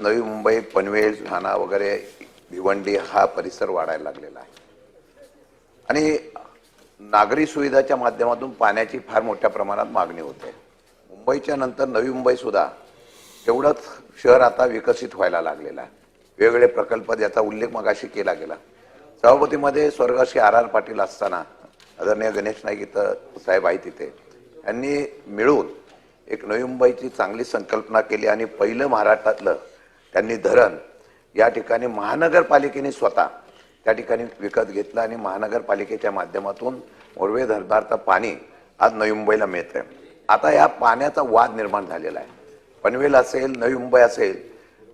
नवी मुंबई पनवेल ठाणा वगैरे भिवंडी हा परिसर वाढायला लागलेला आहे. आणि नागरी सुविधाच्या माध्यमातून पाण्याची फार मोठ्या प्रमाणात मागणी होते. मुंबईच्या नंतर नवी मुंबई सुद्धा तेवढंच शहर आता विकसित व्हायला लागलेलं आहे. वेगवेगळे प्रकल्प ज्याचा उल्लेख मगाशी केला गेला. सभापतीमध्ये स्वर्गश्री आर आर पाटील असताना आदरणीय गणेश नाईक इथं साहेब आहे तिथे. यांनी मिळून एक नवी मुंबईची चांगली संकल्पना केली आणि पहिलं महाराष्ट्रातलं त्यांनी धरण या ठिकाणी महानगरपालिकेने स्वतः त्या ठिकाणी विकत घेतलं आणि महानगरपालिकेच्या माध्यमातून मोरवे धरणारचं पाणी आज नवी मुंबईला आहे आता या पाण्याचा वाद निर्माण झालेला आहे. पनवेल असेल नवी मुंबई असेल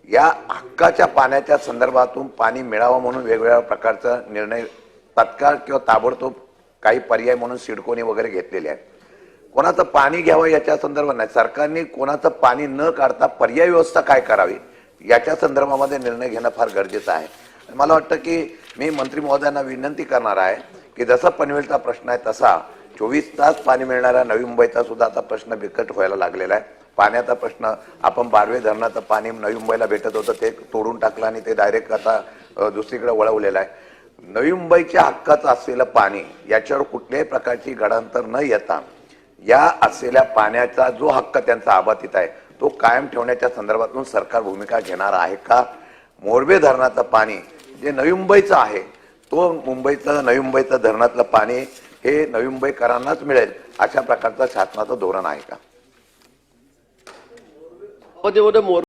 या हक्काच्या पाण्याच्या संदर्भातून पाणी मिळावं म्हणून वेगवेगळ्या प्रकारचा निर्णय तत्काळ किंवा ताबडतोब काही पर्याय म्हणून सिडकोने वगैरे घेतलेले आहेत. कोणाचं पाणी घ्यावं याच्या संदर्भात नाही. सरकारने कोणाचं पाणी न काढता पर्याय व्यवस्था काय करावी? याच्या संदर्भामध्ये निर्णय घेणं फार गरजेचं आहे. मला वाटतं की मी मंत्री महोदयांना विनंती करणार आहे की जसा पनवेलचा प्रश्न आहे तसा चोवीस तास पाणी मिळणाऱ्या नवी मुंबईचा सुद्धा आता प्रश्न बिकट व्हायला लागलेला आहे. पाण्याचा प्रश्न आपण बारवे धरणाचं पाणी नवी मुंबईला भेटत होतं ते तोडून टाकलं आणि ते डायरेक्ट आता दुसरीकडे वळवलेलं आहे. नवी मुंबईच्या हक्काचं असलेलं पाणी याच्यावर कुठल्याही प्रकारची गडांतर न येता या असलेल्या पाण्याचा जो हक्क त्यांचा आबाधित आहे तो कायम ठेवण्याच्या संदर्भातून सरकार भूमिका घेणार आहे का? मोरबे धरणाचं पाणी जे नवी मुंबईचं आहे तो मुंबईचं नवी मुंबईचं धरणातलं पाणी हे नवी मुंबईकरांनाच मिळेल अशा प्रकारचं शासनाचं धोरण आहे का? मोरबे मोर